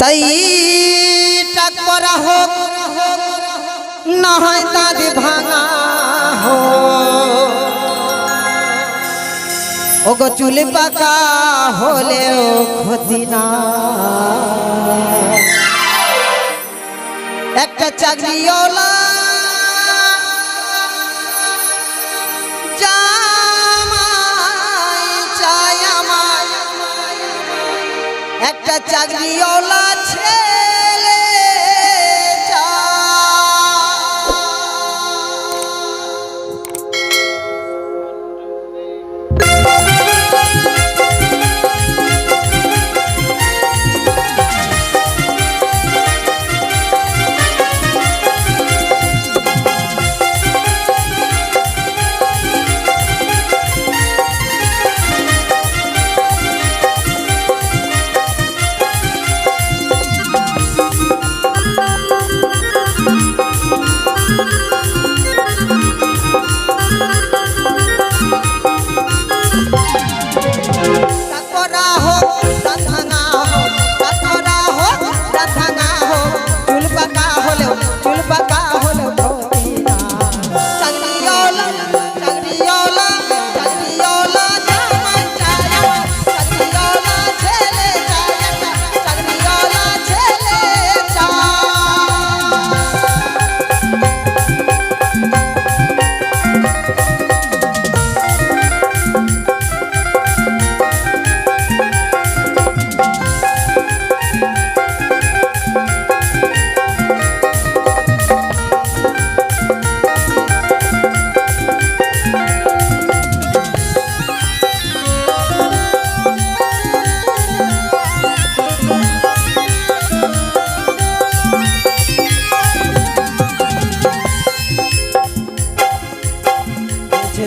তাই ডাক করা হোক না হয় তাদের ভাঙা হোক। ওগো চুল পাকা হলেও ক্ষতি না। একটা চাকরি একটা চাকরিও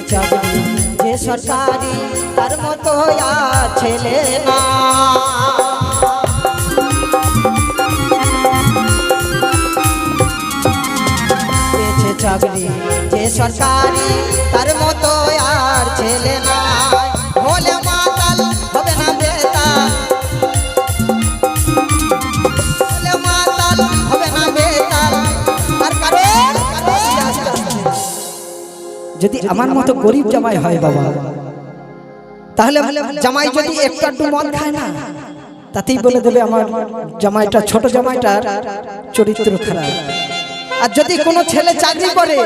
চাকরি যে সরকারি তার মতো আর ছেলে না। চাকরি যে সরকারি তার মতো আর ছেলে না আমার মতো গরিব জামাই হয় বাবা। তাহলে জামাই যদি একটু আধটু মদ খায় না তাতেই বলে দেবে আমার জামাইটা ছোট জামাইটার চরিত্র খারাপ। আর যদি কোনো ছেলে চাকরি করে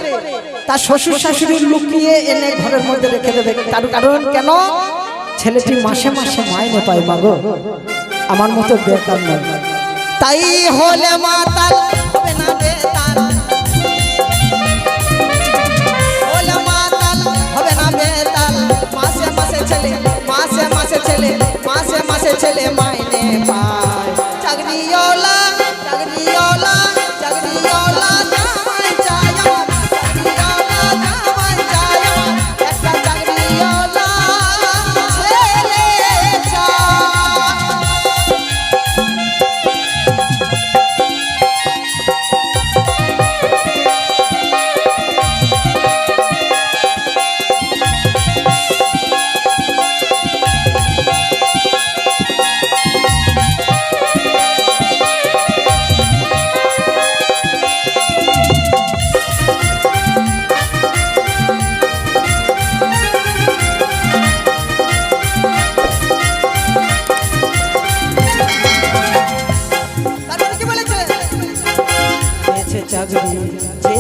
তার শ্বশুর শাশুড়ি লুকিয়ে এনে ঘরের মধ্যে রেখে দেবে। তার কারণ কেন? ছেলেটি মাসে মাসে মাইনে পায় মাগো। আমার মতো বেকার নয়। তাই হলে মাতাল হবে না বেতাল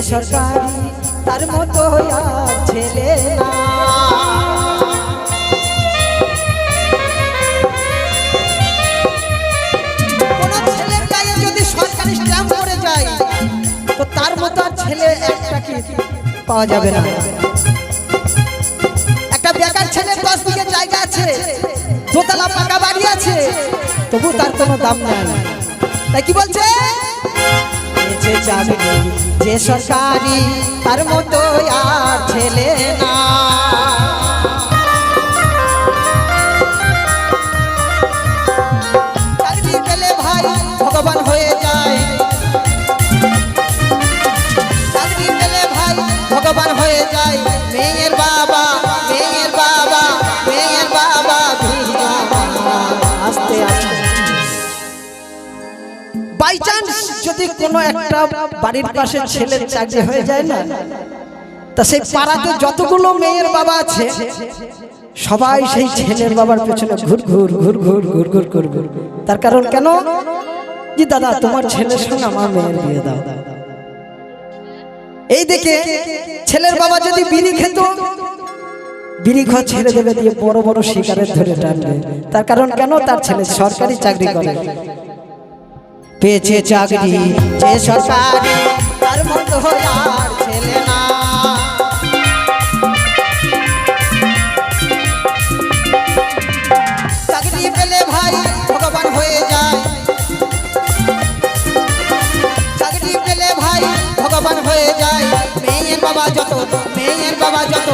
সরকারি তার মতো আর ছেলে না। তো তার মতো ছেলে একটা কি পাওয়া যাবে না। একটা বেকার ছেলের দশ বিঘে জায়গা আছে, দোতলা পাকা বাড়ি আছে তবু তার কোনো দাম নেই। তাই কি বলছে? চাকরি যে সরকারি তার মতো আর ছেলে যদি কোনো একটা বাড়ির পাশে ছেলের চাকরি হয়ে যায় না, তা সেই পাড়াতে যতগুলো মেয়ের বাবা আছে, সবাই সেই ছেলের বাবার পেছনে ঘুর ঘুর ঘুর ঘুর ঘুর ঘুর ঘুর ঘুর। তার কারণ কেন? যে দাদা, তোমার ছেলের সঙ্গে আমার মেয়ের বিয়ে দাও। এই দেখে ছেলের বাবা যদি বিড়ি খেত, বিড়ি ঘর ছেড়ে দেবে দিয়ে বড় বড় শিকারের ধরে টানবে। তার কারণ কেন? তার ছেলে সরকারি চাকরি করে। পেয়েছে চাকরি, যে সরকারি তার মতো আর ছেলে না। চাকরি পেলে ভাই ভগবান হয়ে যায়। চাকরি পেলে ভাই ভগবান হয়ে যায়। মেয়ের বাবা যত, মেয়ের বাবা যত